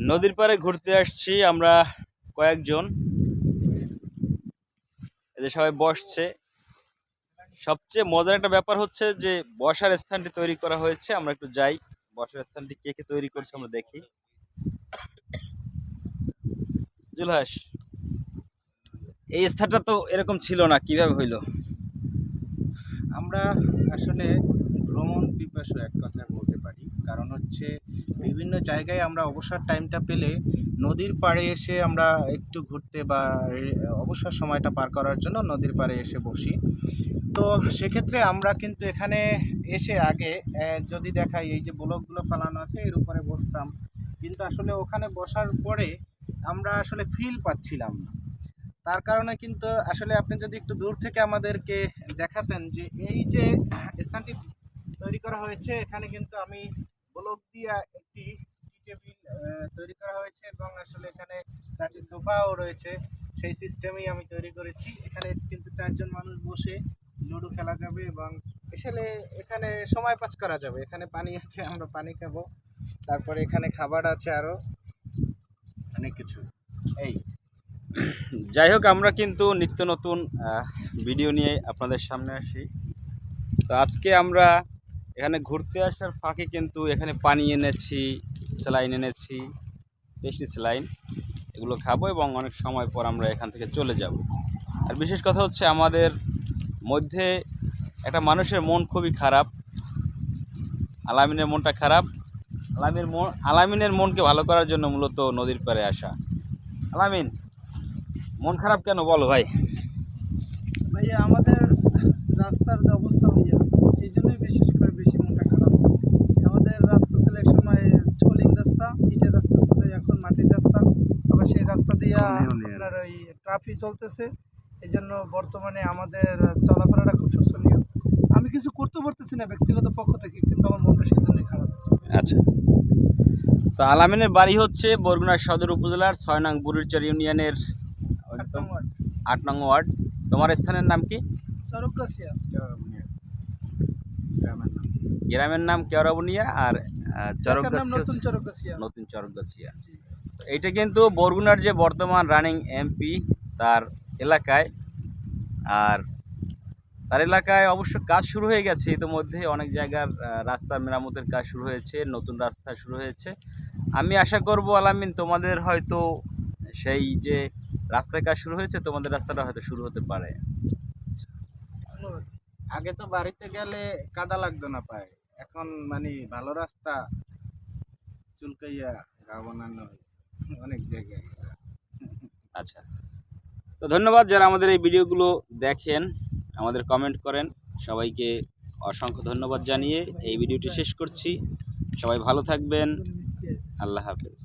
নদীর পাড়ে ঘুরতে আসছি, আমরা কয়েকজন। এদের সবাই বসছে। সবচেয়ে মজার একটা ব্যাপার হচ্ছে যে, বসার স্থানটি তৈরি করা হয়েছে। আমরা একটু যাই। বসার স্থানটি কে কে তৈরি করছে আমরা দেখি। জুলহাস এই স্থানটা তো এরকম ছিল না, কীভাবে হইল? আমরা আসলে ভ্রমণ পিপাসু এক কথায় বলতে পারি। কারণ হচ্ছে বিভিন্ন জায়গায় আমরা অবসর টাইমটা পেলে নদীর পাড়ে এসে আমরা একটু ঘুরতে বা অবসর সময়টা পার করার জন্য নদীর পাড়ে এসে বসি। তো সেক্ষেত্রে আমরা কিন্তু এখানে এসে আগে যদি দেখাই এই যে ব্লকগুলো ফালানো আছে, এর উপরে বসতাম। কিন্তু আসলে ওখানে বসার পরে আমরা আসলে ফিল পাচ্ছিলাম না। তার কারণে কিন্তু আসলে আপনি যদি একটু দূর থেকে আমাদেরকে দেখাতেন যে এই যে স্থানটি তৈরি করা হয়েছে, এখানে কিন্তু আমি ব্লক দিয়া একটি টেবিল তৈরি করা হয়েছে এবং আসলে এখানে চারটি সোফাও রয়েছে। সেই সিস্টেমেই আমি তৈরি করেছি। এখানে কিন্তু চারজন মানুষ বসে লুডো খেলা যাবে এবং আসলে এখানে সময় পাস করা যাবে। এখানে পানি আছে, আমরা পানি খাব। তারপরে এখানে খাবার আছে আরও অনেক কিছু। এই। যাই হোক, আমরা কিন্তু নিত্য নতুন ভিডিও নিয়ে আপনাদের সামনে আসি। তো আজকে আমরা এখানে ঘুরতে আসার ফাঁকে কিন্তু এখানে পানি এনেছি, স্যালাইন এনেছি টেস্টি স্যালাইন, এগুলো খাব এবং অনেক সময় পর আমরা এখান থেকে চলে যাব। আর বিশেষ কথা হচ্ছে আমাদের মধ্যে একটা মানুষের মন খুবই খারাপ, আলামিনের মনটা খারাপ আলামিনের মন, আলামিনের মনকে ভালো করার জন্য মূলত নদীর পাড়ে আসা। আলামিন, মন খারাপ কেন বলো ভাই? ভাইয়া, আমাদের রাস্তার যে অবস্থা ভাইয়া এই জন্যই বিশেষ করে বেশি মনটা খারাপ আমাদের রাস্তা ছিল এক সময় ছোলিং রাস্তা ইটের রাস্তা ছিল এখন মাটির রাস্তা। আবার সেই রাস্তা দিয়ে আপনার ওই ট্রাফিক চলতেছে। এই জন্য বর্তমানে আমাদের চলাফেরাটা খুব শোচনীয়। আমি কিছু করতে পারতেছি না ব্যক্তিগত পক্ষ থেকে কিন্তু আমার মনটা সেই জন্যই খারাপ। আচ্ছা। তো আলামিনের বাড়ি হচ্ছে বরগুনা সদর উপজেলার ছয় নং বুড়িরচর ইউনিয়নের আট নং ওয়ার্ড। তোমার স্থানের নাম কি? চরকাশিয়া গ্রামের নাম কেওড়াবুনিয়া আর চরকগাছিয়া। নতুন চরকগাছিয়া। এইটা কিন্তু বরগুনার যে বর্তমান রানিং এমপি তার এলাকায়। আর তার এলাকায় অবশ্য কাজ শুরু হয়ে গেছে ইতিমধ্যে। অনেক জায়গার রাস্তা মেরামতের কাজ শুরু হয়েছে নতুন রাস্তা শুরু হয়েছে। আমি আশা করব আলামিন তোমাদের হয়তো সেই যে রাস্তায় কাজ শুরু হয়েছে তোমাদের রাস্তাটা হয়তো শুরু হতে পারে। আগে তো বাড়িতে গেলে কাদা লাগতো না পায়। এখন মানে ভালো রাস্তা চুলকাইয়া গা বানানো অনেক জায়গায়। আচ্ছা। তো ধন্যবাদ যারা আমাদের এই ভিডিওগুলো দেখেন আমাদের কমেন্ট করেন। সবাইকে অসংখ্য ধন্যবাদ জানিয়ে এই ভিডিওটি শেষ করছি। সবাই ভালো থাকবেন। আল্লাহ হাফেজ।